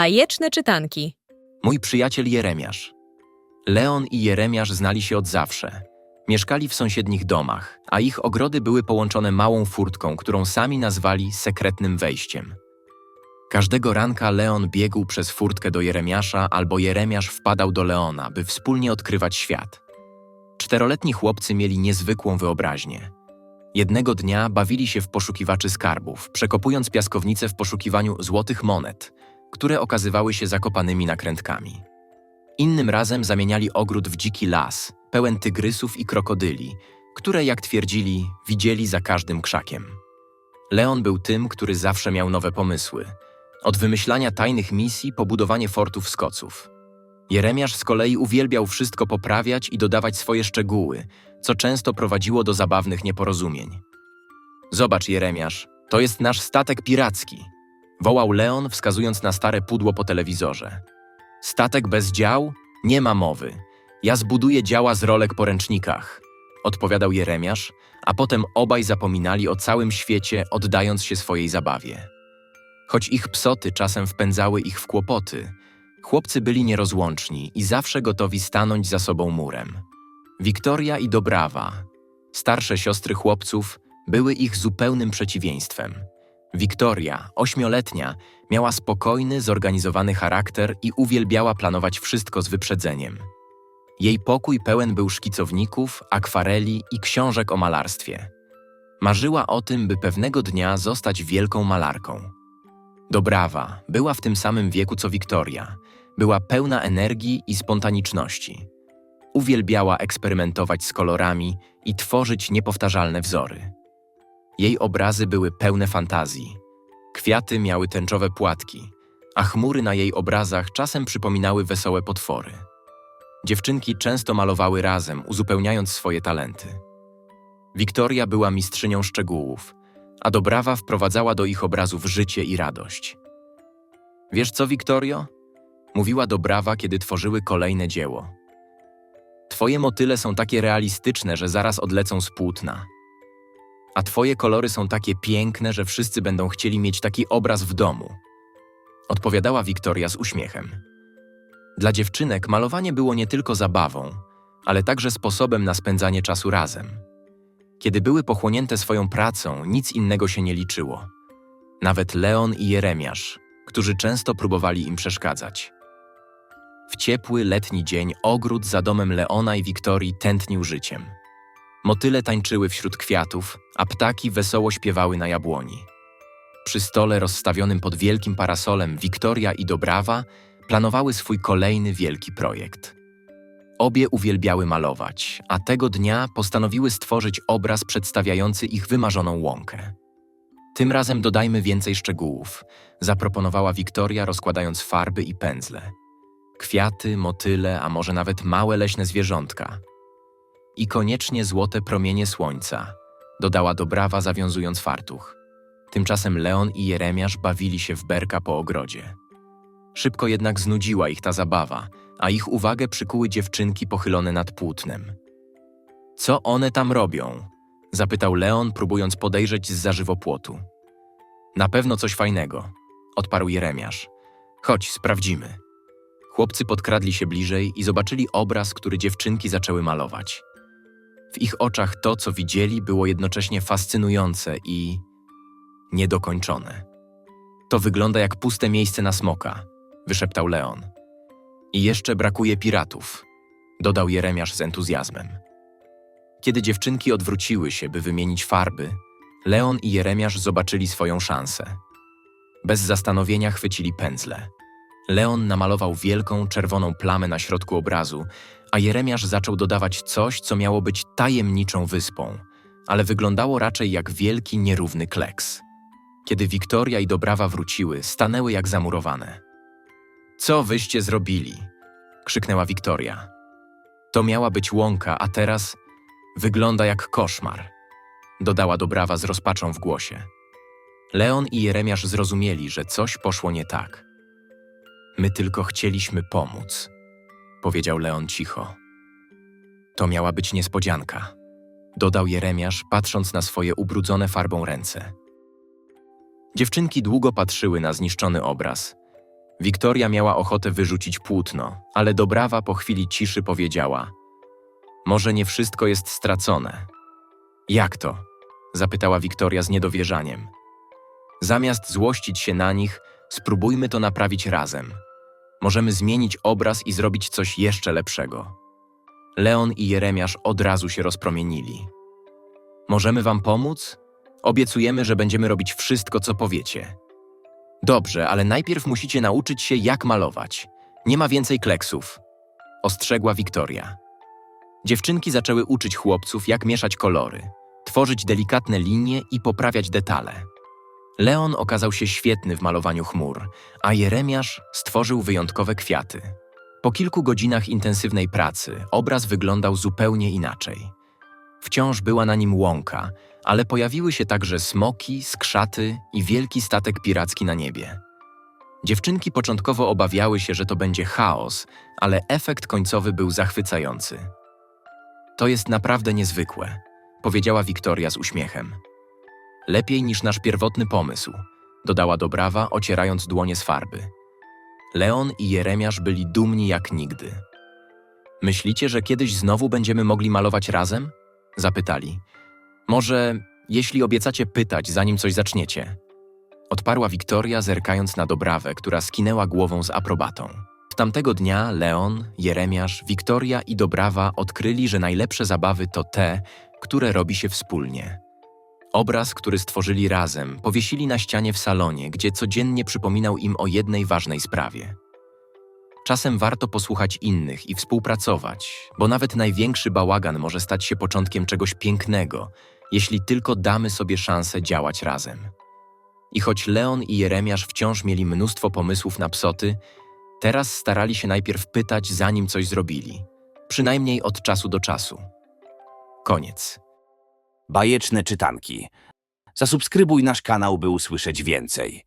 Bajeczne czytanki. Mój przyjaciel Jeremiasz. Leon i Jeremiasz znali się od zawsze. Mieszkali w sąsiednich domach, a ich ogrody były połączone małą furtką, którą sami nazwali sekretnym wejściem. Każdego ranka Leon biegł przez furtkę do Jeremiasza, albo Jeremiasz wpadał do Leona, by wspólnie odkrywać świat. Czteroletni chłopcy mieli niezwykłą wyobraźnię. Jednego dnia bawili się w poszukiwaczy skarbów, przekopując piaskownicę w poszukiwaniu złotych monet, które okazywały się zakopanymi nakrętkami. Innym razem zamieniali ogród w dziki las, pełen tygrysów i krokodyli, które, jak twierdzili, widzieli za każdym krzakiem. Leon był tym, który zawsze miał nowe pomysły. Od wymyślania tajnych misji po budowanie fortów z koców. Jeremiasz z kolei uwielbiał wszystko poprawiać i dodawać swoje szczegóły, co często prowadziło do zabawnych nieporozumień. Zobacz, Jeremiasz, to jest nasz statek piracki, wołał Leon, wskazując na stare pudło po telewizorze. Statek bez dział? Nie ma mowy. Ja zbuduję działa z rolek po ręcznikach, odpowiadał Jeremiasz, a potem obaj zapominali o całym świecie, oddając się swojej zabawie. Choć ich psoty czasem wpędzały ich w kłopoty, chłopcy byli nierozłączni i zawsze gotowi stanąć za sobą murem. Wiktoria i Dobrawa, starsze siostry chłopców, były ich zupełnym przeciwieństwem. Wiktoria, ośmioletnia, miała spokojny, zorganizowany charakter i uwielbiała planować wszystko z wyprzedzeniem. Jej pokój pełen był szkicowników, akwareli i książek o malarstwie. Marzyła o tym, by pewnego dnia zostać wielką malarką. Dobrawa była w tym samym wieku co Wiktoria. Była pełna energii i spontaniczności. Uwielbiała eksperymentować z kolorami i tworzyć niepowtarzalne wzory. Jej obrazy były pełne fantazji. Kwiaty miały tęczowe płatki, a chmury na jej obrazach czasem przypominały wesołe potwory. Dziewczynki często malowały razem, uzupełniając swoje talenty. Wiktoria była mistrzynią szczegółów, a Dobrawa wprowadzała do ich obrazów życie i radość. Wiesz co, Wiktorio? Mówiła Dobrawa, kiedy tworzyły kolejne dzieło. Twoje motyle są takie realistyczne, że zaraz odlecą z płótna. A twoje kolory są takie piękne, że wszyscy będą chcieli mieć taki obraz w domu. Odpowiadała Wiktoria z uśmiechem. Dla dziewczynek malowanie było nie tylko zabawą, ale także sposobem na spędzanie czasu razem. Kiedy były pochłonięte swoją pracą, nic innego się nie liczyło. Nawet Leon i Jeremiasz, którzy często próbowali im przeszkadzać. W ciepły, letni dzień ogród za domem Leona i Wiktorii tętnił życiem. Motyle tańczyły wśród kwiatów, a ptaki wesoło śpiewały na jabłoni. Przy stole rozstawionym pod wielkim parasolem Wiktoria i Dobrawa planowały swój kolejny wielki projekt. Obie uwielbiały malować, a tego dnia postanowiły stworzyć obraz przedstawiający ich wymarzoną łąkę. Tym razem dodajmy więcej szczegółów, zaproponowała Wiktoria, rozkładając farby i pędzle. Kwiaty, motyle, a może nawet małe leśne zwierzątka. I koniecznie złote promienie słońca, dodała Dobrawa, zawiązując fartuch. Tymczasem Leon i Jeremiasz bawili się w berka po ogrodzie. Szybko jednak znudziła ich ta zabawa, a ich uwagę przykuły dziewczynki pochylone nad płótnem. Co one tam robią? zapytał Leon, próbując podejrzeć z żywopłotu. Na pewno coś fajnego, odparł Jeremiasz. Chodź, sprawdzimy. Chłopcy podkradli się bliżej i zobaczyli obraz, który dziewczynki zaczęły malować. W ich oczach to, co widzieli, było jednocześnie fascynujące i niedokończone. To wygląda jak puste miejsce na smoka, wyszeptał Leon. I jeszcze brakuje piratów, dodał Jeremiasz z entuzjazmem. Kiedy dziewczynki odwróciły się, by wymienić farby, Leon i Jeremiasz zobaczyli swoją szansę. Bez zastanowienia chwycili pędzle. Leon namalował wielką, czerwoną plamę na środku obrazu, a Jeremiasz zaczął dodawać coś, co miało być tajemniczą wyspą, ale wyglądało raczej jak wielki, nierówny kleks. Kiedy Wiktoria i Dobrawa wróciły, stanęły jak zamurowane. Co wyście zrobili? krzyknęła Wiktoria. To miała być łąka, a teraz wygląda jak koszmar, dodała Dobrawa z rozpaczą w głosie. Leon i Jeremiasz zrozumieli, że coś poszło nie tak. My tylko chcieliśmy pomóc, powiedział Leon cicho. To miała być niespodzianka, dodał Jeremiasz, patrząc na swoje ubrudzone farbą ręce. Dziewczynki długo patrzyły na zniszczony obraz. Wiktoria miała ochotę wyrzucić płótno, ale Dobrawa po chwili ciszy powiedziała: Może nie wszystko jest stracone. Jak to? zapytała Wiktoria z niedowierzaniem. Zamiast złościć się na nich, spróbujmy to naprawić razem. Możemy zmienić obraz i zrobić coś jeszcze lepszego. Leon i Jeremiasz od razu się rozpromienili. Możemy wam pomóc? Obiecujemy, że będziemy robić wszystko, co powiecie. Dobrze, ale najpierw musicie nauczyć się, jak malować. Nie ma więcej kleksów, ostrzegła Wiktoria. Dziewczynki zaczęły uczyć chłopców, jak mieszać kolory, tworzyć delikatne linie i poprawiać detale. Leon okazał się świetny w malowaniu chmur, a Jeremiasz stworzył wyjątkowe kwiaty. Po kilku godzinach intensywnej pracy obraz wyglądał zupełnie inaczej. Wciąż była na nim łąka, ale pojawiły się także smoki, skrzaty i wielki statek piracki na niebie. Dziewczynki początkowo obawiały się, że to będzie chaos, ale efekt końcowy był zachwycający. To jest naprawdę niezwykłe, powiedziała Wiktoria z uśmiechem. Lepiej niż nasz pierwotny pomysł, dodała Dobrawa, ocierając dłonie z farby. Leon i Jeremiasz byli dumni jak nigdy. Myślicie, że kiedyś znowu będziemy mogli malować razem? Zapytali. Może, jeśli obiecacie pytać, zanim coś zaczniecie? Odparła Wiktoria, zerkając na Dobrawę, która skinęła głową z aprobatą. W tamtego dnia Leon, Jeremiasz, Wiktoria i Dobrawa odkryli, że najlepsze zabawy to te, które robi się wspólnie. Obraz, który stworzyli razem, powiesili na ścianie w salonie, gdzie codziennie przypominał im o jednej ważnej sprawie. Czasem warto posłuchać innych i współpracować, bo nawet największy bałagan może stać się początkiem czegoś pięknego, jeśli tylko damy sobie szansę działać razem. I choć Leon i Jeremiasz wciąż mieli mnóstwo pomysłów na psoty, teraz starali się najpierw pytać, zanim coś zrobili, przynajmniej od czasu do czasu. Koniec. Bajeczne czytanki. Zasubskrybuj nasz kanał, by usłyszeć więcej.